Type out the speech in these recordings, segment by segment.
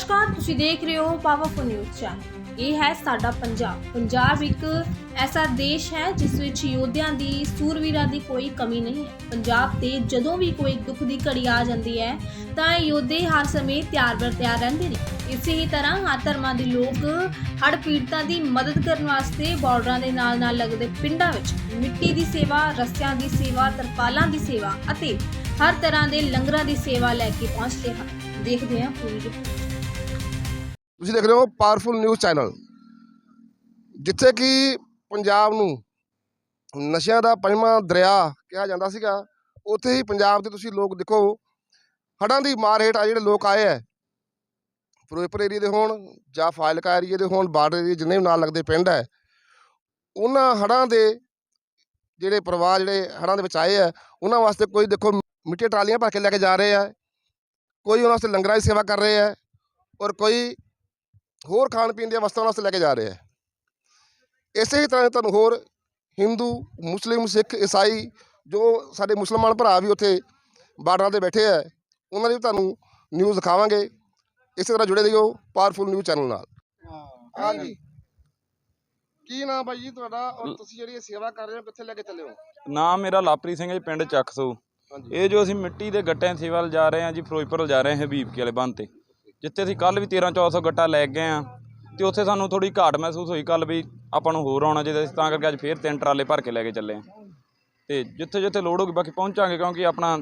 ਨਮਸਕਾਰ ਤੁਸੀਂ ਦੇਖ ਰਹੇ ਹੋ ਪਾਵਰਫੁਲ ਨਿਊਜ਼ ਚੈਨਲ ਇਹ ਹੈ ਸਾਡਾ ਪੰਜਾਬ। ਪੰਜਾਬ ਇੱਕ ਐਸਾ ਦੇਸ਼ ਹੈ ਜਿਸ ਵਿੱਚ ਯੋਧਿਆਂ ਦੀ, ਸੂਰਵੀਰਾਂ ਦੀ ਕੋਈ ਕਮੀ ਨਹੀਂ ਹੈ। ਪੰਜਾਬ ਤੇ ਜਦੋਂ ਵੀ ਕੋਈ ਦੁੱਖ ਦੀ ਘੜੀ ਆ ਜਾਂਦੀ ਹੈ, ਤਾਂ ਯੋਧੇ ਹਰ ਸਮੇਂ ਤਿਆਰ ਬਰ ਤਿਆਰ ਰਹਿੰਦੇ ਨੇ। ਇਸੇ ਹੀ ਤਰ੍ਹਾਂ ਹਰ ਧਰਮਾਂ ਦੇ ਲੋਕ ਹੜ੍ਹ ਪੀੜਤਾਂ ਦੀ ਮਦਦ ਕਰਨ ਵਾਸਤੇ ਬਾਰਡਰਾਂ ਦੇ ਨਾਲ ਨਾਲ ਲੱਗਦੇ ਪਿੰਡਾਂ ਵਿੱਚ ਮਿੱਟੀ ਦੀ ਸੇਵਾ, ਰਸਤਿਆਂ ਦੀ ਸੇਵਾ, ਤਰਪਾਲਾਂ ਦੀ ਸੇਵਾ ਅਤੇ ਹਰ ਤਰ੍ਹਾਂ ਦੇ ਲੰਗਰਾਂ ਦੀ ਸੇਵਾ ਲੈ ਕੇ ਪਹੁੰਚਦੇ ਹਨ। ਦੇਖਦੇ ਹਾਂ ਪੂਰੀ ਰਿਪੋਰਟ ਤੁਸੀਂ ਦੇਖ ਰਹੇ ਹੋ ਪਾਵਰਫੁਲ ਨਿਊਜ਼ ਚੈਨਲ। ਜਿੱਥੇ ਕਿ ਪੰਜਾਬ ਨੂੰ ਨਸ਼ਿਆਂ ਦਾ ਪੰਜਵਾਂ ਦਰਿਆ ਕਿਹਾ ਜਾਂਦਾ ਸੀਗਾ, ਉੱਥੇ ਹੀ ਪੰਜਾਬ ਦੇ ਤੁਸੀਂ ਲੋਕ ਦੇਖੋ, ਹੜ੍ਹਾਂ ਦੀ ਮਾਰ ਹੇਠ ਆ ਜਿਹੜੇ ਲੋਕ ਆਏ ਹੈ ਫਿਰੋਜ਼ਪੁਰ ਏਰੀਏ ਦੇ ਹੋਣ ਜਾਂ ਫਾਜ਼ਿਲਕਾ ਏਰੀਏ ਦੇ ਹੋਣ, ਬਾਰਡਰ ਏਰੀਏ ਜਿੰਨੇ ਵੀ ਨਾਲ ਲੱਗਦੇ ਪਿੰਡ ਹੈ ਉਹਨਾਂ ਹੜ੍ਹਾਂ ਦੇ ਜਿਹੜੇ ਪਰਿਵਾਰ ਜਿਹੜੇ ਹੜ੍ਹਾਂ ਦੇ ਵਿੱਚ ਆਏ ਹੈ ਉਹਨਾਂ ਵਾਸਤੇ ਕੋਈ ਦੇਖੋ ਮਿੱਟੀ ਟਰਾਲੀਆਂ ਭਰ ਕੇ ਲੈ ਕੇ ਜਾ ਰਹੇ ਆ, ਕੋਈ ਉਹਨਾਂ ਵਾਸਤੇ ਲੰਗਰਾਂ ਦੀ ਸੇਵਾ ਕਰ ਰਹੇ ਹੈ ਔਰ ਕੋਈ ਹੋਰ ਖਾਣ ਪੀਣ ਦੀਆਂ ਵਸਤਾਂ ਵਾਸਤੇ ਲੈ ਕੇ ਜਾ ਰਹੇ ਹੈ ਇਸੇ ਹੀ ਤਰ੍ਹਾਂ ਤੁਹਾਨੂੰ ਹੋਰ ਹਿੰਦੂ ਮੁਸਲਿਮ ਸਿੱਖ ਈਸਾਈ ਜੋ ਸਾਡੇ ਮੁਸਲਮਾਨ ਭਰਾ ਵੀ ਉੱਥੇ ਬਾਰਡਰਾਂ ਤੇ ਬੈਠੇ ਹੈ ਉਹਨਾਂ ਦੀ ਵੀ ਤੁਹਾਨੂੰ ਨਿਊਜ਼ ਦਿਖਾਵਾਂਗੇ। ਇਸੇ ਤਰ੍ਹਾਂ ਜੁੜੇ ਰਹੀਓ ਪਾਵਰਫੁਲ ਨਿਊਜ਼ ਚੈਨਲ ਨਾਲ। ਹਾਂਜੀ। ਕੀ ਨਾਮ ਭਾਈ ਜੀ ਤੁਹਾਡਾ ਔਰ ਤੁਸੀਂ ਜਿਹੜੀ ਸੇਵਾ ਕਰ ਰਹੇ ਹੋ ਕਿੱਥੇ ਲੈ ਕੇ ਚੱਲੇ ਹੋ? ਨਾਮ ਮੇਰਾ ਲਾਪਰੀ ਸਿੰਘ ਹੈ ਜੀ, ਪਿੰਡ ਚੱਕਸੋ। ਇਹ ਜੋ ਅਸੀਂ ਮਿੱਟੀ ਦੇ ਗੱਟਿਆਂ ਸੇਵਾ ਜਾ ਰਹੇ ਹਾਂ ਜੀ ਫਿਰੋਜ਼ਪੁਰ ਜਾ ਰਹੇ ਹਾਂ ਹਬੀਬਕੇ ਵਾਲੇ ਬੰਨ ਤੇ। ਜਿੱਥੇ ਅਸੀਂ ਕੱਲ ਵੀ 13 1400 ਗੱਟਾ ਲੈ ਗਏ ਆ ਤੇ ਉੱਥੇ ਸਾਨੂੰ ਥੋੜੀ ਘਾਟ ਮਹਿਸੂਸ ਹੋਈ ਕੱਲ ਵੀ ਆਪਾਂ ਨੂੰ ਹੋਰ ਆਉਣਾ ਚਾਹੀਦਾ ਸੀ ਤਾਂ ਕਰਕੇ ਅੱਜ ਫੇਰ ਤਿੰਨ ਟਰਾਲੇ ਭਰ ਕੇ ਲੈ ਕੇ ਚੱਲੇ ਆ ਤੇ ਜਿੱਥੇ ਜਿੱਥੇ ਲੋੜ ਹੋਗੀ ਬਾਕੀ ਪਹੁੰਚਾਂਗੇ ਕਿਉਂਕਿ ਆਪਣਾ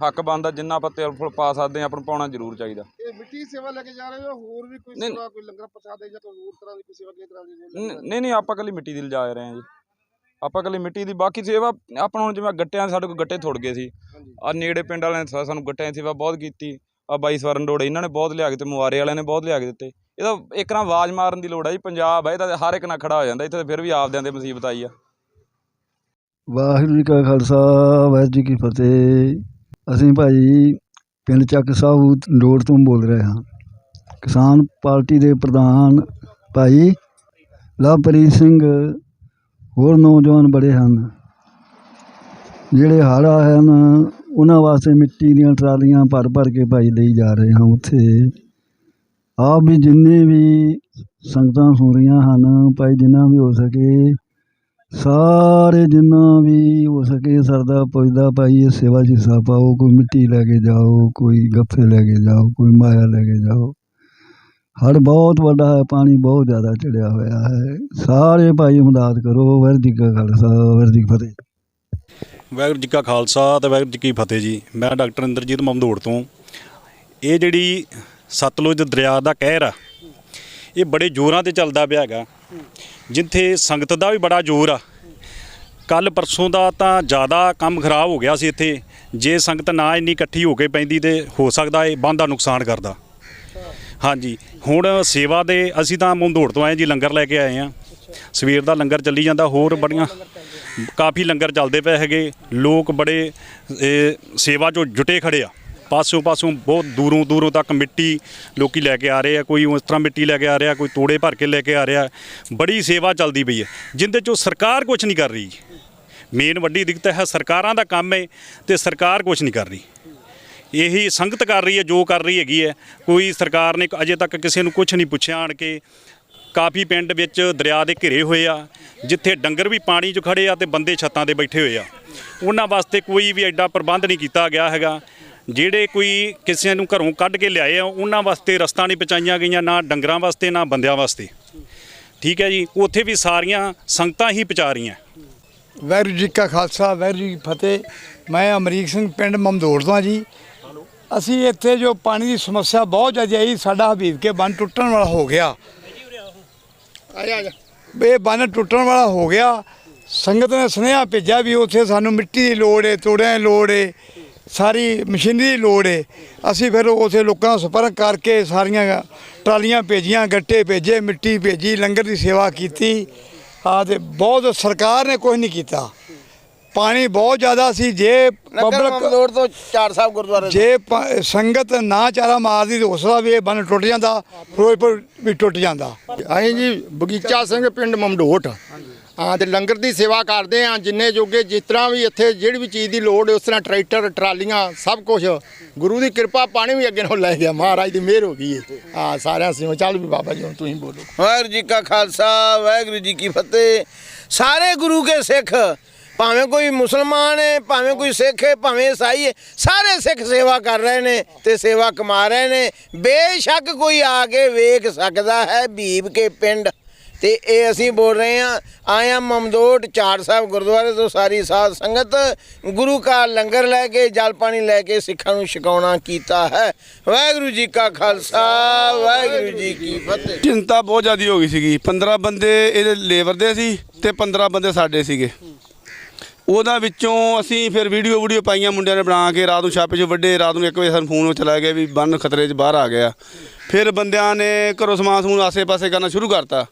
ਹੱਕ ਬਣਦਾ ਜਿੰਨਾ ਆਪਾਂ ਤੇਲ ਫੁਲ ਪਾ ਸਕਦੇ ਹਾਂ ਆਪਾਂ ਨੂੰ ਪਾਉਣਾ ਜ਼ਰੂਰ ਚਾਹੀਦਾ। ਇਹ ਮਿੱਟੀ ਸੇਵਾ ਲੈ ਕੇ ਜਾ ਰਹੇ ਹੋ ਹੋਰ ਵੀ ਕੋਈ ਨਹੀਂ। ਸੇਵਾ ਕੋਈ ਲੰਗਰ ਪ੍ਰਸ਼ਾਦ ਹੈ ਜਾਂ ਕੋਈ ਹੋਰ ਤਰ੍ਹਾਂ ਦੀ ਕੋਈ ਸੇਵਾ ਕਿਸ ਤਰ੍ਹਾਂ ਦੀ ਨਹੀਂ ਨਹੀਂ ਆਪਾਂ ਕੱਲੀ ਮਿੱਟੀ ਦੀ ਲਿਜਾ ਰਹੇ ਹਾਂ ਜੀ। ਆਪਾਂ ਕੱਲੀ ਮਿੱਟੀ ਦੀ ਬਾਕੀ ਸੇਵਾ ਆਪਾਂ ਨੂੰ ਜਿਵੇਂ ਗੱਟਿਆਂ ਦੇ ਸਾਡੇ ਕੋਲ ਗੱਟੇ ਥੁੜ ਗਏ ਸੀ। ਹਾਂਜੀ। ਆ ਨੇੜੇ ਪਿੰਡ ਵਾਲਿਆਂ ਨੇ ਸਾ- ਸਾਨੂੰ ਗੱਟਿਆਂ ਦੀ ਸੇਵਾ ਬਹੁਤ ਕੀਤੀ। ਆ ਬਾਈ ਸਵਰਨ ਡੋੜੇ, ਇਹਨਾਂ ਨੇ ਬਹੁਤ ਲਿਆ ਕੇ ਤੇ ਮੁਆਰੇ ਵਾਲਿਆਂ ਨੇ ਬਹੁਤ ਲਿਆ ਕੇ ਦਿੱਤੇ। ਇਹਦਾ ਇੱਕ ਨਾ ਆਵਾਜ਼ ਮਾਰਨ ਦੀ ਲੋੜ ਆ ਜੀ, ਪੰਜਾਬ ਹੈ ਇਹਦਾ ਹਰ ਇੱਕ ਨਾਲ ਖੜਾ ਹੋ ਜਾਂਦਾ, ਇੱਥੇ ਫਿਰ ਵੀ ਆਪਦਿਆਂ ਦੇ ਮੁਸੀਬਤ ਆਈ ਆ। ਵਾਹਿਗੁਰੂ ਜੀ ਕਾ ਖਾਲਸਾ, ਵਾਹਿਗੁਰੂ ਜੀ ਕੀ ਫਤਿਹ। ਅਸੀਂ ਭਾਈ ਪਿੰਡ ਚੱਕ ਸਾਹੂ ਰੋਡ ਤੋਂ ਬੋਲ ਰਹੇ ਹਾਂ। ਕਿਸਾਨ ਪਾਰਟੀ ਦੇ ਪ੍ਰਧਾਨ ਭਾਈ ਲਵਪ੍ਰੀਤ ਸਿੰਘ, ਹੋਰ ਨੌਜਵਾਨ ਬੜੇ ਹਨ। ਜਿਹੜੇ ਹੜ੍ਹ ਹਨ ਉਹਨਾਂ ਵਾਸਤੇ ਮਿੱਟੀ ਦੀਆਂ ਟਰਾਲੀਆਂ ਭਰ ਭਰ ਕੇ ਭਾਈ ਲਈ ਜਾ ਰਹੇ ਹਾਂ ਉੱਥੇ ਆਪ ਵੀ ਜਿੰਨੇ ਵੀ ਸੰਗਤਾਂ ਸੁਣ ਰਹੀਆਂ ਹਨ ਭਾਈ ਜਿੰਨਾ ਵੀ ਹੋ ਸਕੇ ਸਾਰੇ ਜਿੰਨਾ ਵੀ ਹੋ ਸਕੇ ਸਰਦਾ ਪੁੱਜਦਾ ਭਾਈ ਇਹ ਸੇਵਾ 'ਚ ਹਿੱਸਾ ਪਾਓ ਕੋਈ ਮਿੱਟੀ ਲੈ ਕੇ ਜਾਓ ਕੋਈ ਗੱਫੇ ਲੈ ਕੇ ਜਾਓ ਕੋਈ ਮਾਇਆ ਲੈ ਕੇ ਜਾਓ ਹੜ ਬਹੁਤ ਵੱਡਾ ਹੈ ਪਾਣੀ ਬਹੁਤ ਜ਼ਿਆਦਾ ਚੜਿਆ ਹੋਇਆ ਹੈ ਸਾਰੇ ਭਾਈ ਮਦਦ ਕਰੋ ਵਾਹਿਗੁਰੂ ਜੀ ਕਾ ਖਾਲਸਾ ਵਾਹਿਗੁਰੂ ਜੀ ਕੀ ਫਤਿਹ ਵਾਹਿਗੁਰੂ ਜੀ ਕਾ ਖਾਲਸਾ ਤੇ ਵਾਹਿਗੁਰੂ ਜੀ ਕੀ ਫਤਿਹ ਜੀ। ਮੈਂ ਡਾਕਟਰ ਇੰਦਰਜੀਤ ਮਮਦੋੜ ਤੋਂ। ਇਹ ਜਿਹੜੀ ਸਤਲੁਜ ਦਰਿਆ ਦਾ ਕਹਿਰ ਆ, ਇਹ ਬੜੇ ਜ਼ੋਰਾਂ ਤੇ ਚੱਲਦਾ ਪਿਆ ਹੈਗਾ। ਜਿੱਥੇ ਸੰਗਤ ਦਾ ਵੀ ਬੜਾ ਜ਼ੋਰ ਆ। ਕੱਲ ਪਰਸੋਂ ਦਾ ਤਾਂ ਜ਼ਿਆਦਾ ਕੰਮ ਖਰਾਬ ਹੋ ਗਿਆ ਸੀ ਇੱਥੇ। ਜੇ ਸੰਗਤ ਨਾ ਇੰਨੀ ਇਕੱਠੀ ਹੋ ਕੇ ਪੈਂਦੀ ਤੇ ਹੋ ਸਕਦਾ ਇਹ ਬੰਦ ਦਾ ਨੁਕਸਾਨ ਕਰਦਾ। ਹਾਂਜੀ, ਹੁਣ ਸੇਵਾ ਦੇ ਅਸੀਂ ਤਾਂ ਮਮਦੋੜ ਤੋਂ ਆਏ ਜੀ, ਲੰਗਰ ਲੈ ਕੇ ਆਏ ਆ ਸਵੇਰ ਦਾ ਲੰਗਰ ਚੱਲੀ ਜਾਂਦਾ, ਹੋਰ ਬੜੀਆਂ ਕਾਫੀ ਲੰਗਰ ਚੱਲਦੇ ਪਏ ਹੈਗੇ, ਲੋਕ ਬੜੇ ਸੇਵਾ 'ਚੋਂ ਜੁਟੇ ਖੜੇ ਆ। ਪਾਸੋਂ ਪਾਸੋਂ ਬਹੁਤ ਦੂਰੋਂ ਦੂਰੋਂ ਤੱਕ ਮਿੱਟੀ ਲੋਕੀ ਲੈ ਕੇ ਆ ਰਹੇ ਆ, ਕੋਈ ਉਸ ਤਰ੍ਹਾਂ ਮਿੱਟੀ ਲੈ ਕੇ ਆ ਰਿਹਾ, ਕੋਈ ਤੋੜੇ ਭਰ ਕੇ ਲੈ ਕੇ ਆ ਰਿਹਾ। ਬੜੀ ਸੇਵਾ ਚੱਲਦੀ ਪਈ ਹੈ, ਜਿੰਦੇ 'ਚੋਂ ਸਰਕਾਰ ਕੁਝ ਨਹੀਂ ਕਰ ਰਹੀ ਮੇਨ ਵੱਡੀ ਦਿੱਕਤ ਹੈ, ਸਰਕਾਰਾਂ ਦਾ ਕੰਮ ਹੈ ਤੇ ਸਰਕਾਰ ਕੁਝ ਨਹੀਂ ਕਰ ਰਹੀ। ਇਹੀ ਸੰਗਤ ਕਰ ਰਹੀ ਹੈ, ਜੋ ਕਰ ਰਹੀ ਹੈਗੀ ਹੈ। ਕੋਈ ਸਰਕਾਰ ਨੇ ਅਜੇ ਤੱਕ ਕਿਸੇ ਨੂੰ ਕੁਝ ਨਹੀਂ ਪੁੱਛਿਆ ਆਣ ਕੇ ਕਾਫੀ ਪਿੰਡ ਵਿੱਚ ਦਰਿਆ ਦੇ ਘਿਰੇ ਹੋਏ ਆ, ਜਿੱਥੇ ਡੰਗਰ ਵੀ ਪਾਣੀ 'ਚ ਖੜੇ ਆ ਤੇ ਬੰਦੇ ਛੱਤਾਂ ਤੇ ਬੈਠੇ ਹੋਏ ਆ। ਉਹਨਾਂ ਵਾਸਤੇ ਕੋਈ ਵੀ ਐਡਾ ਪ੍ਰਬੰਧ ਨਹੀਂ ਕੀਤਾ ਗਿਆ ਹੈਗਾ। ਜਿਹੜੇ ਕੋਈ ਕਿਸੇ ਨੂੰ ਘਰੋਂ ਕੱਢ ਕੇ ਲਿਆਏ ਆ, ਉਹਨਾਂ ਵਾਸਤੇ ਰਸਤਾ ਨਹੀਂ ਪਹੁੰਚਾਈਆਂ ਗਈਆਂ, ਨਾ ਡੰਗਰਾਂ ਵਾਸਤੇ, ਨਾ ਬੰਦਿਆਂ ਵਾਸਤੇ। ਠੀਕ ਹੈ ਜੀ, ਉੱਥੇ ਵੀ ਸਾਰੀਆਂ ਸੰਗਤਾਂ ਹੀ ਪਹੁੰਚਾ ਰਹੀਆਂ। ਵਾਹਿਗੁਰੂ ਜੀ ਕਾ ਖਾਲਸਾ, ਵਾਹਿਗੁਰੂ ਜੀ ਕੀ ਫਤਿਹ। ਮੈਂ ਅਮਰੀਕ ਸਿੰਘ, ਪਿੰਡ ਮਮਦੋੜ ਤੋਂ ਜੀ। ਅਸੀਂ ਇੱਥੇ ਜੋ ਪਾਣੀ ਦੀ ਸਮੱਸਿਆ ਬਹੁਤ ਜ਼ਿਆਦਾ ਆਈ, ਸਾਡਾ ਹਬੀਬ ਕੇ ਬੰਨ ਟੁੱਟਣ ਵਾਲਾ ਹੋ ਗਿਆ। ਇਹ ਬੰਨ ਟੁੱਟਣ ਵਾਲਾ ਹੋ ਗਿਆ। ਸੰਗਤ ਨੇ ਸੁਨੇਹਾ ਭੇਜਿਆ ਵੀ ਉੱਥੇ ਸਾਨੂੰ ਮਿੱਟੀ ਦੀ ਲੋੜ ਏ, ਤੋੜਿਆਂ ਦੀ ਲੋੜ ਏ, ਸਾਰੀ ਮਸ਼ੀਨਰੀ ਦੀ ਲੋੜ ਏ। ਅਸੀਂ ਫਿਰ ਉੱਥੇ ਲੋਕਾਂ ਨਾਲ ਸੰਪਰਕ ਕਰਕੇ ਸਾਰੀਆਂ ਟਰਾਲੀਆਂ ਭੇਜੀਆਂ, ਗੱਟੇ ਭੇਜੇ, ਮਿੱਟੀ ਭੇਜੀ, ਲੰਗਰ ਦੀ ਸੇਵਾ ਕੀਤੀ। ਆ ਤੇ ਬਹੁਤ ਸਰਕਾਰ ਨੇ ਕੁਝ ਨਹੀਂ ਕੀਤਾ। ਪਾਣੀ ਬਹੁਤ ਜ਼ਿਆਦਾ ਸੀ ਜੇ ਪਬਲਿਕ ਲੋੜ ਤੋਂ ਚਾਰ ਸਾਹਿਬ ਗੁਰਦੁਆਰੇ ਜੇ ਪ- ਸੰਗਤ ਨਾ ਚਾਰਾ ਮਾਰਦੀ ਤਾਂ ਹੌਸਲਾ ਵੀ ਇਹ ਬੰਨ ਟੁੱਟ ਜਾਂਦਾ ਫਿਰੋਜ਼ਪੁਰ ਵੀ ਟੁੱਟ ਜਾਂਦਾ। ਅਸੀਂ ਜੀ ਬਗੀਚਾ ਸਿੰਘ ਪਿੰਡ ਮਮਡੋਟ। ਹਾਂ ਤੇ ਲੰਗਰ ਦੀ ਸੇਵਾ ਕਰਦੇ ਆ ਜਿੰਨੇ ਜੋਗੇ ਜਿਸ ਤਰ੍ਹਾਂ ਵੀ ਇੱਥੇ ਜਿਹੜੀ ਵੀ ਚੀਜ਼ ਦੀ ਲੋੜ ਹੈ ਉਸ ਤਰ੍ਹਾਂ ਟਰੈਕਟਰ ਟਰਾਲੀਆਂ ਸਭ ਕੁਝ ਗੁਰੂ ਦੀ ਕਿਰਪਾ ਪਾਣੀ ਵੀ ਅੱਗੇ ਨੂੰ ਲੈ ਗਿਆ ਮਹਾਰਾਜ ਦੀ ਮਿਹਰ ਹੋ ਗਈ ਹੈ ਹਾਂ ਸਾਰਿਆਂ ਸਿਓ ਚੱਲ ਵੀ ਬਾਬਾ ਜੀ ਹੁਣ ਤੁਸੀਂ ਬੋਲੋ। ਵਾਹਿਗੁਰੂ ਜੀ ਕਾ ਖਾਲਸਾ ਵਾਹਿਗੁਰੂ ਜੀ ਕੀ ਫਤਿਹ। ਸਾਰੇ ਗੁਰੂ ਕੇ ਸਿੱਖ ਭਾਵੇਂ ਕੋਈ ਮੁਸਲਮਾਨ ਹੈ, ਭਾਵੇਂ ਕੋਈ ਸਿੱਖ ਹੈ, ਭਾਵੇਂ ਈਸਾਈ ਹੈ, ਸਾਰੇ ਸਿੱਖ ਸੇਵਾ ਕਰ ਰਹੇ ਨੇ ਤੇ ਸੇਵਾ ਕਮਾ ਰਹੇ ਨੇ। ਬੇਸ਼ੱਕ ਕੋਈ ਆ ਕੇ ਵੇਖ ਸਕਦਾ ਹੈ ਬੀਬ ਕੇ ਪਿੰਡ। ਤੇ ਇਹ ਅਸੀਂ ਬੋਲ ਰਹੇ ਹਾਂ ਆਇਆ ਮਮਦੋਟ ਚਾਰ ਸਾਹਿਬ ਗੁਰਦੁਆਰੇ ਤੋਂ ਸਾਰੀ ਸਾਧ ਸੰਗਤ, ਗੁਰੂ ਕਾ ਲੰਗਰ ਲੈ ਕੇ, ਜਲ ਪਾਣੀ ਲੈ ਕੇ ਸਿੱਖਾਂ ਨੂੰ ਛਕਾਉਣਾ ਕੀਤਾ ਹੈ। ਵਾਹਿਗੁਰੂ ਜੀ ਕਾ ਖਾਲਸਾ, ਵਾਹਿਗੁਰੂ ਜੀ ਕੀ ਫਤਿਹ। ਚਿੰਤਾ ਬਹੁਤ ਜ਼ਿਆਦੀ ਹੋ ਗਈ ਸੀਗੀ। 15 ਬੰਦੇ ਇਹਦੇ ਲੇਬਰ ਦੇ ਸੀ ਤੇ 15 ਬੰਦੇ ਸਾਡੇ ਸੀਗੇ। ਉਹਦਾ ਵਿੱਚੋਂ ਅਸੀਂ ਫਿਰ ਵੀਡੀਓ ਵੀਡੀਓ ਪਾਈਆਂ ਮੁੰਡਿਆਂ ਨੇ ਬਣਾ ਕੇ ਰਾਤ ਨੂੰ ਛਾਪੇ 'ਚ ਵੱਡੇ ਰਾਤ ਨੂੰ 1 ਵਜੇ ਸਾਨੂੰ ਫੋਨ ਚਲਾ ਗਿਆ ਵੀ ਬੰਨ ਖਤਰੇ 'ਚ ਬਾਹਰ ਆ ਗਿਆ। ਫਿਰ ਬੰਦਿਆਂ ਨੇ ਘਰੋਂ ਸਮਾਨ ਸਮੂਨ ਆਸੇ-ਪਾਸੇ ਕਰਨਾ ਸ਼ੁਰੂ ਕਰਤਾ।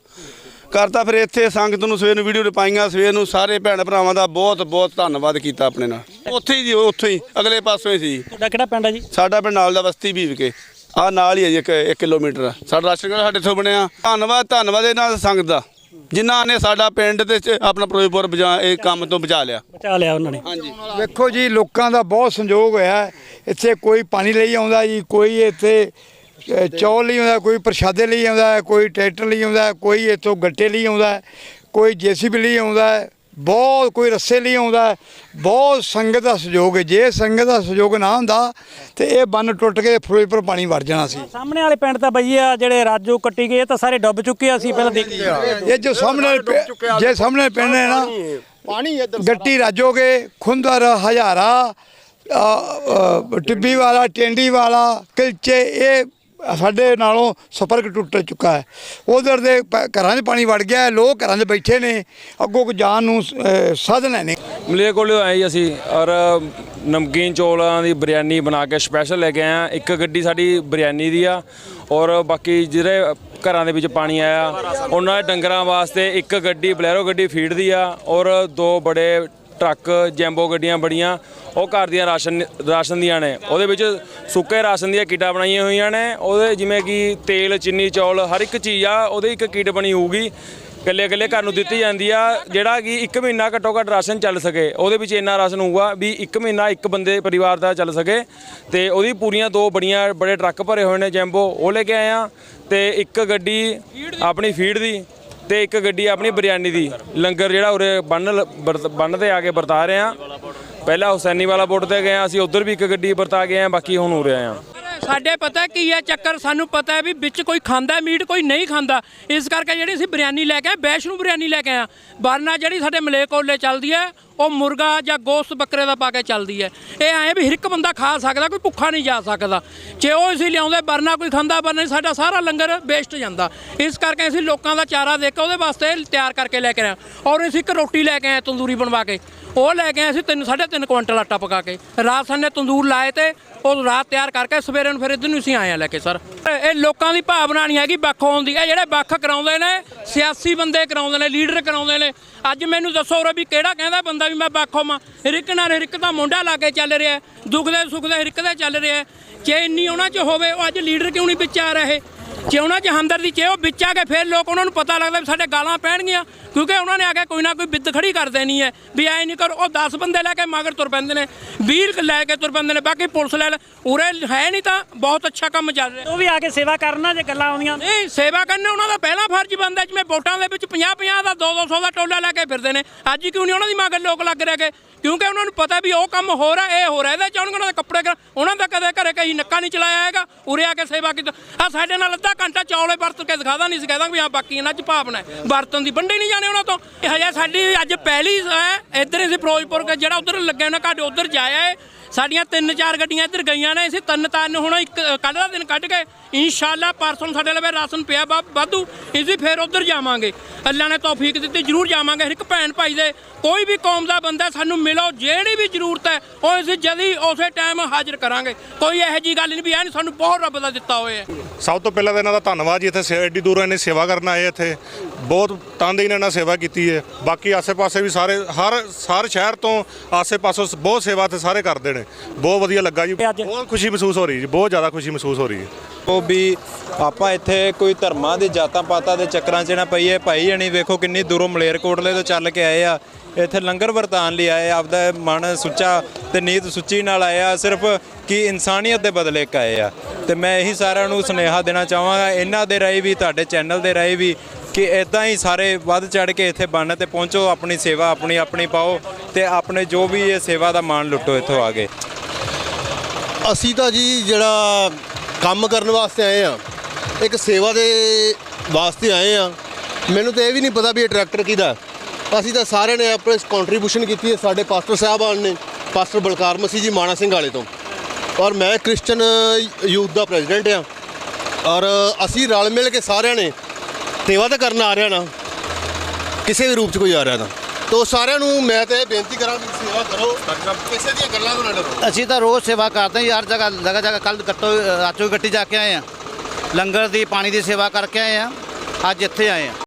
ਕਰਤਾ ਫਿਰ ਇੱਥੇ ਸੰਗਤ ਨੂੰ ਸਵੇਰ ਨੂੰ ਵੀਡੀਓ ਪਾਈਆਂ ਸਵੇਰ ਨੂੰ ਸਾਰੇ ਭੈਣ ਭਰਾਵਾਂ ਦਾ ਬਹੁਤ ਬਹੁਤ ਧੰਨਵਾਦ ਕੀਤਾ ਆਪਣੇ ਨਾਲ। ਉੱਥੇ ਹੀ ਜੀ ਉੱਥੇ ਹੀ ਅਗਲੇ ਪਾਸੋਂ ਹੀ ਸੀ। ਤੁਹਾਡਾ ਕਿਹੜਾ ਪਿੰਡ ਹੈ ਜੀ? ਸਾਡਾ ਪਿੰਡ ਨਾਲ ਦਾ ਬਸਤੀ ਭੀਵ ਕੇ। ਆ ਨਾਲ ਹੀ ਹੈ ਜੀ ਇੱਕ 1 ਕਿਲੋਮੀਟਰ ਸਾਡਾ ਰਾਸ਼ਨ ਕਾਰਡ ਸਾਡੇ ਤੋਂ ਬਣਿਆ। ਧੰਨਵਾਦ ਧੰਨਵਾਦ ਇਹਨਾਂ ਸੰਗਤ ਦਾ। ਜਿਨ੍ਹਾਂ ਨੇ ਸਾਡਾ ਪਿੰਡ ਤੇ ਚ- ਆਪਣਾ ਫਿਰੋਜ਼ਪੁਰ ਬਚਾ ਇਹ ਕੰਮ ਤੋਂ ਬਚਾ ਲਿਆ। ਬਚਾ ਲਿਆ ਉਹਨਾਂ ਨੇ। ਵੇਖੋ ਜੀ ਲੋਕਾਂ ਦਾ ਬਹੁਤ ਸੰਯੋਗ ਹੋਇਆ। ਹੈ। ਇੱਥੇ ਕੋਈ ਪਾਣੀ ਲਈ ਆਉਂਦਾ ਜੀ ਕੋਈ ਇੱਥੇ ਅ, ਚੌਲ ਲਈ ਆਉਂਦਾ ਕੋਈ ਪ੍ਰਸ਼ਾਦੇ ਲਈ ਆਉਂਦਾ ਹੈ, ਕੋਈ ਟਰੈਕਟਰ ਲਈ ਆਉਂਦਾ ਹੈ, ਕੋਈ ਇੱਥੋਂ ਗੱਟੇ ਲਈ ਆਉਂਦਾ ਹੈ, ਕੋਈ ਜੀਸੀਬੀ ਲਈ ਆਉਂਦਾ। ਹੈ, ਬਹੁਤ ਕੋਈ ਰੱਸੇ ਲਈ ਆਉਂਦਾ। ਬਹੁਤ ਸੰਗਤ ਦਾ ਸਹਿਯੋਗ ਹੈ ਜੇ ਸੰਗਤ ਦਾ ਸਹਿਯੋਗ ਨਾ ਹੁੰਦਾ ਤੇ ਇਹ ਬੰਨ ਟੁੱਟ ਕੇ ਫਿਰੋਜ਼ਪੁਰ ਪਾਣੀ ਵੜ ਜਾਣਾ ਸੀ ਸਾਹਮਣੇ ਵਾਲੇ ਪਿੰਡ ਤਾਂ ਬਈ ਆ ਜਿਹੜੇ ਰਾਜੂ ਕੱਟੀ ਗਏ ਇਹ ਤਾਂ ਸਾਰੇ ਡੁੱਬ ਚੁੱਕੇ ਆ ਅਸੀਂ ਪਹਿਲਾਂ ਦੇਖ ਇਹ ਜੋ ਸਾਹਮਣੇ ਜੇ ਸਾਹਮਣੇ ਵਾਲੇ ਪਿੰਡ ਹੈ ਨਾ ਪਾਣੀ ਇੱਧਰ ਗੱਟੀ ਰਾਜੋਗੇ ਖੁੰਦਰ ਹਜ਼ਾਰਾ ਟਿੱਬੀ ਵਾਲਾ ਟੈਂਡੀ ਵਾਲਾ ਕਿਲਚੇ ਇਹ ਸਾਡੇ ਨਾਲੋਂ ਸੰਪਰਕ ਟੁੱਟ ਚੁੱਕਾ ਹੈ। ਉਧਰ ਦੇ ਪ- ਘਰਾਂ 'ਚ ਪਾਣੀ ਵੜ ਗਿਆ ਹੈ, ਲੋਕ ਘਰਾਂ 'ਚ ਬੈਠੇ ਨੇ ਅੱਗੋਂ ਕੋ ਜਾਣ ਨੂੰ ਅ, ਸਾਧਨ ਹੈ ਨਹੀਂ। ਮਲੇਰਕੋਟਲੇ ਆਏ ਜੀ ਅਸੀਂ ਔਰ ਨਮਕੀਨ ਚੌਲਾਂ ਦੀ ਬਿਰਿਆਨੀ ਬਣਾ ਕੇ ਸਪੈਸ਼ਲ ਲੈ ਕੇ ਆਏ ਹਾਂ। ਇੱਕ ਗੱਡੀ ਸਾਡੀ ਬਿਰਿਆਨੀ ਦੀ ਆ ਔਰ ਬਾਕੀ ਜਿਹੜੇ ਘਰਾਂ ਦੇ ਵਿੱਚ ਪਾਣੀ ਆਇਆ ਉਹਨਾਂ ਦੇ ਡੰਗਰਾਂ ਵਾਸਤੇ ਇੱਕ ਗੱਡੀ ਬਲੈਰੋ ਗੱਡੀ ਫੀਡ ਦੀ ਆ ਔਰ ਦੋ ਬੜੇ ਟਰੱਕ, ਜੈਂਬੋ ਗੱਡੀਆਂ ਬੜੀਆਂ, ਉਹ ਘਰ ਦੀਆਂ ਰਾਸ਼ਨ ਰਾਸ਼ਨ ਦੀਆਂ ਨੇ। ਉਹਦੇ ਵਿੱਚ ਸੁੱਕੇ ਰਾਸ਼ਨ ਦੀਆਂ ਕਿੱਟਾਂ ਬਣਾਈਆਂ ਹੋਈਆਂ ਨੇ। ਉਹਦੇ ਜਿਵੇਂ ਕਿ ਤੇਲ, ਚੀਨੀ, ਚੌਲ, ਹਰ ਇੱਕ ਚੀਜ਼ ਆ, ਉਹਦੇ ਇੱਕ ਕਿਟ ਬਣੀ ਹੋਊਗੀ। ਇਕੱਲੇ ਇਕੱਲੇ ਘਰ ਨੂੰ ਦਿੱਤੀ ਜਾਂਦੀ ਆ, ਜਿਹੜਾ ਕਿ 1 ਮਹੀਨਾ ਘੱਟੋ ਘੱਟ ਰਾਸ਼ਨ ਚੱਲ ਸਕੇ। ਉਹਦੇ ਵਿੱਚ ਇੰਨਾ ਰਾਸ਼ਨ ਹੋਊਗਾ ਵੀ 1 ਮਹੀਨਾ ਇੱਕ ਬੰਦੇ ਪਰਿਵਾਰ ਦਾ ਚੱਲ ਸਕੇ। ਤੇ ਉਹਦੀ ਪੂਰੀਆਂ ਦੋ ਬੜੀਆਂ, ਬੜੇ ਟਰੱਕ ਭਰੇ ਹੋਏ ਨੇ ਜੈਂਬੋ। ਉਹ ਲੈ ਕੇ ਆਏ ਆ ਤੇ ਇੱਕ ਗੱਡੀ ਆਪਣੀ ਫੀਡ ਦੀ। ਤੇ ਇੱਕ ਗੱਡੀ ਆਪਣੀ ਬਿਰਿਆਨੀ ਦੀ। ਲੰਗਰ ਜਿਹੜਾ ਉਰੇ ਬੰਨ ਬੰਨ ਤੇ ਆ ਕੇ ਵਰਤਾ ਰਹੇ ਆ ਪਹਿਲਾਂ ਹੁਸੈਨੀ ਵਾਲਾ ਬੋਰਡ ਤੇ ਗਏ ਆ ਅਸੀਂ ਉਧਰ ਵੀ ਇੱਕ ਗੱਡੀ ਵਰਤਾ ਗਏ ਆ ਬਾਕੀ ਹੁਣ ਉਰੇ ਆਏ ਆ ਸਾਡੇ ਪਤਾ ਕੀ ਹੈ ਚੱਕਰ? ਸਾਨੂੰ ਪਤਾ ਹੈ ਵੀ ਵਿੱਚ ਕੋਈ ਖਾਂਦਾ ਮੀਟ, ਕੋਈ ਨਹੀਂ ਖਾਂਦਾ। ਇਸ ਕਰਕੇ ਜਿਹੜੀ ਅਸੀਂ ਬਿਰਿਆਨੀ ਲੈ ਕੇ ਆਏ, ਵੈਸ਼ਨੂੰ ਬਿਰਿਆਨੀ ਲੈ ਕੇ ਆਏ ਬਾਰਨਾ ਜਿਹੜੀ ਸਾਡੇ ਮਲੇਕੋਲੇ ਚੱਲਦੀ ਹੈ ਉਹ ਮੁਰਗਾ ਜਾਂ ਗੋਸ ਬੱਕਰੇ ਦਾ ਪਾ ਕੇ ਚੱਲਦੀ ਹੈ। ਇਹ ਐਂ ਵੀ ਹਰ ਇੱਕ ਬੰਦਾ ਖਾ ਸਕਦਾ ਕੋਈ ਭੁੱਖਾ ਨਹੀਂ ਜਾ ਸਕਦਾ। ਜੇ ਉਹ ਅਸੀਂ ਲਿਆਉਂਦੇ ਵਰਨਾ ਕੋਈ ਖਾਂਦਾ ਵਰਨਾ ਨਹੀਂ, ਸਾਡਾ ਸਾਰਾ ਲੰਗਰ ਵੇਸਟ ਜਾਂਦਾ। ਇਸ ਕਰਕੇ ਅਸੀਂ ਲੋਕਾਂ ਦਾ ਚਾਰਾ ਦੇ ਕੇ ਉਹਦੇ ਵਾਸਤੇ ਤਿਆਰ ਕਰਕੇ ਲੈ ਕੇ ਆਏ ਔਰ ਅਸੀਂ ਇੱਕ ਰੋਟੀ ਲੈ ਕੇ ਆਏ ਤੰਦੂਰੀ ਬਣਵਾ ਕੇ। ਉਹ ਲੈ ਕੇ ਆਏ ਅਸੀਂ ਤਿੰਨ ਸਾਢੇ ਤਿੰਨ ਕੁਇੰਟਲ ਆਟਾ ਪਕਾ ਕੇ। ਰਾਤ ਸਾਨੇ ਤੰਦੂਰ ਲਾਏ ਤੇ ਉਹ ਰਾਤ ਤਿਆਰ ਕਰਕੇ ਸਵੇਰੇ ਨੂੰ ਫਿਰ ਇੱਧਰ ਨੂੰ ਅਸੀਂ ਆਏ ਆ ਲੈ ਕੇ ਸਰ। ਇਹ ਲੋਕਾਂ ਦੀ ਭਾਵਨਾ ਨਹੀਂ ਹੈਗੀ ਵੱਖ ਹੋਣ ਦੀ। ਇਹ ਜਿਹੜੇ ਵੱਖ ਕਰਾਉਂਦੇ ਨੇ ਸਿਆਸੀ ਬੰਦੇ ਕਰਾਉਂਦੇ ਨੇ ਲੀਡਰ ਕਰਾਉਂਦੇ ਨੇ ਅੱਜ ਮੈਨੂੰ ਦੱਸੋ ਉਰੇ ਵੀ ਕਿਹੜਾ ਕਹਿੰਦਾ ਬੰਦਾ ਵੀ ਮੈਂ ਵੱਖ ਹੋਵਾਂ ਰਿਕ ਨਾਲ ਰਿਕ ਦਾ ਮੁੰਡਾ ਲਾ ਕੇ ਚੱਲ ਰਿਹਾ ਦੁੱਖ ਦੇ ਸੁੱਖ ਦੇ ਰਿਕ ਦਾ ਚੱਲ ਰਿਹਾ ਜੇ ਇੰਨੀ ਉਹਨਾਂ 'ਚ ਹੋਵੇ, ਉਹ ਅੱਜ ਲੀਡਰ ਕਿਉਂ ਨਹੀਂ ਵਿੱਚ ਆ ਰਹੇ? ਜੇ ਉਹਨਾਂ 'ਚ ਹਮਦਰਦੀ ਜੇ ਉਹ ਵਿੱਚ ਆ ਕੇ ਫਿਰ ਲੋਕ ਉਹਨਾਂ ਨੂੰ ਪਤਾ ਲੱਗਦਾ ਵੀ ਸਾਡੇ ਗਾਲਾਂ ਪੈਣਗੀਆਂ ਕਿਉਂਕਿ ਉਹਨਾਂ ਨੇ ਆ ਕੇ ਕੋਈ ਨਾ ਕੋਈ ਬਿੱਦ ਖੜੀ ਕਰ ਦੇਣੀ ਹੈ ਵੀ ਐ ਨਹੀਂ ਕਰ ਉਹ 10 ਬੰਦੇ ਲੈ ਕੇ ਮਗਰ ਤੁਰ ਪੈਂਦੇ ਨੇ 20 ਲੈ ਕੇ ਤੁਰ ਪੈਂਦੇ ਨੇ ਬਾਕੀ ਪੁਲਿਸ ਲੈ ਉਰੇ ਹੈ ਨਹੀਂ ਤਾਂ ਬਹੁਤ ਅੱਛਾ ਕੰਮ ਚੱਲ ਰਿਹਾ। ਉਹ ਵੀ ਆ ਕੇ ਸੇਵਾ ਕਰਨਾ ਜੇ ਗੱਲਾਂ ਆਉਂਦੀਆਂ। ਨਹੀਂ ਸੇਵਾ ਕਰਨਾ ਉਹਨਾਂ ਦਾ ਪਹਿਲਾ ਫਰਜ਼ ਬਣਦਾ ਜਿਵੇਂ ਵੋਟਾਂ ਦੇ ਵਿੱਚ 50 50 ਦਾ 2 200 ਦਾ ਟੋਲਾ ਲੈ ਕੇ ਫਿਰਦੇ ਨੇ ਅੱਜ ਕਿਉਂ ਨਹੀਂ ਉਹਨਾਂ ਦੀ ਮਗਰ ਲੋਕ ਲੱਗ ਰਹੇ ਕਿ ਕਿਉਂਕਿ ਉਹਨਾਂ ਨੂੰ ਪਤਾ ਵੀ ਉਹ ਕੰਮ ਹੋ ਰਿਹਾ ਇਹ ਹੋ ਰਿਹਾ ਇਹਦੇ ਚ ਉਹਨਾਂ ਦੇ ਕੱਪੜੇ ਉਹਨਾਂ ਦਾ ਕਦੇ ਘਰੇ ਕਹੀ ਨੱਕਾ ਨਹੀਂ ਚਲਾਇਆ ਹੈਗਾ ਉਰੇ ਆ ਕੇ ਸੇਵਾ ਕੀਤੀ। ਆ ਸਾਡੇ ਨਾਲ ਅੱਧਾ ਘੰਟਾ ਚੌਲੇ ਵਰਤ ਕੇ ਦਿਖਾਦਾ ਨਹੀਂ ਸੀ, ਕਹਿੰਦਾ ਵੀ ਆ ਬਾਕੀ ਇਹਨਾਂ ਚ ਭਾਵਨਾ ਹੈ। ਵਰਤਨ ਦੀ ਵੰਡੇ ਨਹੀਂ ਜਾਣੇ ਉਹਨਾਂ ਤੋਂ। ਇਹ ਹਜੇ ਸਾਡੀ ਅੱਜ ਪਹਿਲੀ ਹੈ, ਇੱਧਰ ਹੀ ਸੀ ਫਿਰੋਜ਼ਪੁਰ ਕੇ ਜਿਹੜਾ ਉਧਰ ਲੱਗੇ ਉਹਨਾਂ ਘਾਟੇ ਉਧਰ ਜਾਇਆ ਹੈ ਸਾਡੀਆਂ ਤਿੰਨ ਚਾਰ ਗੱਡੀਆਂ ਇੱਧਰ ਗਈਆਂ ਨੇ, ਅਸੀਂ ਤਿੰਨ ਤਨ ਹੁਣ ਇੱਕ, ਕੱਲ੍ਹ ਦਾ ਦਿਨ ਕੱਢ ਕੇ ਇਨਸ਼ਾਅੱਲਾ ਪਰਸੋਂ ਸਾਡੇ ਲਵੇ ਰਾਸ਼ਨ ਪਿਆ ਵਾਧੂ ਅਸੀਂ ਫੇਰ ਉੱਧਰ ਜਾਵਾਂਗੇ। ਅੱਲਾ ਨੇ ਤੌਫੀਕ ਦਿੱਤੀ, ਜ਼ਰੂਰ ਜਾਵਾਂਗੇ। ਹਰ ਇੱਕ ਭੈਣ ਭਾਈ ਦੇ ਕੋਈ ਵੀ ਕੌਮ ਦਾ ਬੰਦਾ ਸਾਨੂੰ ਮਿਲੋ, ਜਿਹੜੀ ਵੀ ਜ਼ਰੂਰਤ ਹੈ, ਉਹ ਅਸੀਂ ਜਲਦੀ ਉਸੇ ਟਾਈਮ ਹਾਜ਼ਰ ਕਰਾਂਗੇ। ਕੋਈ ਇਹੋ ਜੀ ਗੱਲ ਨਹੀਂ ਵੀ ਐ ਨਹੀਂ ਸਾਨੂੰ ਬਹੁਤ ਰੱਬ ਦਾ ਦਿੱਤਾ ਹੋਇਆ ਸਭ ਤੋਂ ਪਹਿਲਾਂ ਤਾਂ ਇਹਨਾਂ ਦਾ ਧੰਨਵਾਦ ਜੀ, ਇੱਥੇ ਸੇ- ਐਡੀ ਦੂਰੋਂ ਇਹਨੇ ਸੇਵਾ ਕਰਨ ਆਏ ਇੱਥੇ। ਬਹੁਤ ਤਨਦੇਹੀ ਨਾਲ ਇਹਨਾਂ ਸੇਵਾ ਕੀਤੀ ਹੈ। ਬਾਕੀ ਆਸੇ-ਪਾਸੇ ਵੀ ਸਾਰੇ, ਹਰ ਹਰ ਸ਼ਹਿਰ ਤੋਂ ਆਸੇ-ਪਾਸੋਂ ਬਹੁਤ ਸੇਵਾ ਤੇ ਸਾਰੇ ਕਰਦੇ ਨੇ। ਬਹੁਤ ਵਧੀਆ ਲੱਗਾ ਜੀ। ਬਹੁਤ ਖੁਸ਼ੀ ਮਹਿਸੂਸ ਹੋ ਰਹੀ ਜੀ ਬਹੁਤ ਜ਼ਿਆਦਾ ਖੁਸ਼ੀ ਮਹਿਸੂਸ ਹੋ ਰਹੀ ਹੈ ਉਹ ਵੀ ਆਪਾਂ ਇੱਥੇ ਕੋਈ ਧਰਮਾਂ ਦੇ ਜਾਤਾਂ ਪਾਤਾਂ ਦੇ ਚੱਕਰਾਂ 'ਚ ਨਾ ਪਈਏ। ਭਾਈ ਜਣੀ ਵੇਖੋ ਕਿੰਨੀ ਦੂਰੋਂ ਮਲੇਰਕੋਟਲੇ ਤੋਂ ਚੱਲ ਕੇ ਆਏ ਆ। ਇੱਥੇ ਲੰਗਰ ਵਰਤਾਨ ਲਈ ਆਏ ਆ, ਆਪਦਾ ਮਨ ਸੁੱਚਾ ਤੇ ਨੀਤ ਸੁੱਚੀ ਨਾਲ ਆਏ ਆ। ਸਿਰਫ ਕਿ ਇਨਸਾਨੀਅਤ ਦੇ ਬਦਲੇ ਇੱਕ ਆਏ ਆ। ਤੇ ਮੈਂ ਇਹੀ ਸਾਰਿਆਂ ਨੂੰ ਸੁਨੇਹਾ ਦੇਣਾ ਚਾਹਾਂਗਾ ਇਹਨਾਂ ਦੇ ਰਾਹੀਂ ਵੀ ਤੁਹਾਡੇ ਚੈਨਲ ਦੇ ਰਾਹੀਂ ਵੀ ਕਿ ਇਦਾਂ ਹੀ ਸਾਰੇ ਵੱਧ ਚੜ ਕੇ ਇੱਥੇ ਬੰਨ ਤੇ ਪਹੁੰਚੋ, ਆਪਣੀ ਸੇਵਾ ਆਪਣੀ ਆਪਣੀ ਪਾਓ ਤੇ ਆਪਣੇ ਜੋ ਵੀ ਇਹ ਸੇਵਾ ਦਾ ਮਾਣ ਲੁੱਟੋ ਇੱਥੋਂ ਆ ਕੇ। ਅਸੀਂ ਤਾਂ ਜੀ ਜਿਹੜਾ ਕੰਮ ਕਰਨ ਵਾਸਤੇ ਆਏ ਆ ਇੱਕ ਸੇਵਾ ਦੇ ਵਾਸਤੇ ਆਏ ਆ ਮੈਨੂੰ ਤਾਂ ਇਹ ਵੀ ਨਹੀਂ ਪਤਾ ਵੀ ਇਹ ਟਰੈਕਟਰ ਕਿਹਦਾ ਅਸੀਂ ਤਾਂ ਸਾਰਿਆਂ ਨੇ ਆਪਣੇ ਕੰਟਰੀਬਿਊਸ਼ਨ ਕੀਤੀ ਹੈ, ਸਾਡੇ ਪਾਸਟਰ ਸਾਹਿਬਾਨ ਨੇ ਪਾਸਟਰ ਬਲਕਾਰ ਮਸੀਹ ਜੀ ਮਾਣਾ ਸਿੰਘ ਵਾਲੇ ਤੋਂ। ਔਰ ਮੈਂ ਕ੍ਰਿਸਚਨ ਯੂਥ ਦਾ ਪ੍ਰੈਜ਼ੀਡੈਂਟ ਆ ਔਰ ਅਸੀਂ ਰਲ ਮਿਲ ਕੇ ਸਾਰਿਆਂ ਨੇ ਸੇਵਾ ਤਾਂ ਕਰਨ ਆ ਰਿਹਾ ਨਾ, ਕਿਸੇ ਵੀ ਰੂਪ 'ਚ ਕੋਈ ਆ ਰਿਹਾ ਤਾਂ ਤੋ ਸਾਰਿਆਂ ਨੂੰ ਮੈਂ ਤਾਂ ਇਹ ਬੇਨਤੀ ਕਰਾਂ ਕਿ ਸੇਵਾ ਕਰੋ, ਕਿਸੇ ਦੀਆਂ ਗੱਲਾਂ ਤੋਂ ਨਾ ਡਰੋ। ਅਸੀਂ ਤਾਂ ਰੋਜ਼ ਸੇਵਾ ਕਰਦੇ ਹਾਂ ਯਾਰ ਜਗ੍ਹਾ ਜਗ੍ਹਾ ਜਗ੍ਹਾ ਕੱਲ ਕੱਟੋ, ਰਾਤੋਂ ਗੱਟੀ ਜਾ ਕੇ ਆਏ ਆ ਲੰਗਰ ਦੀ, ਪਾਣੀ ਦੀ ਸੇਵਾ ਕਰਕੇ ਆਏ ਆ ਅੱਜ ਇੱਥੇ ਆਏ ਆ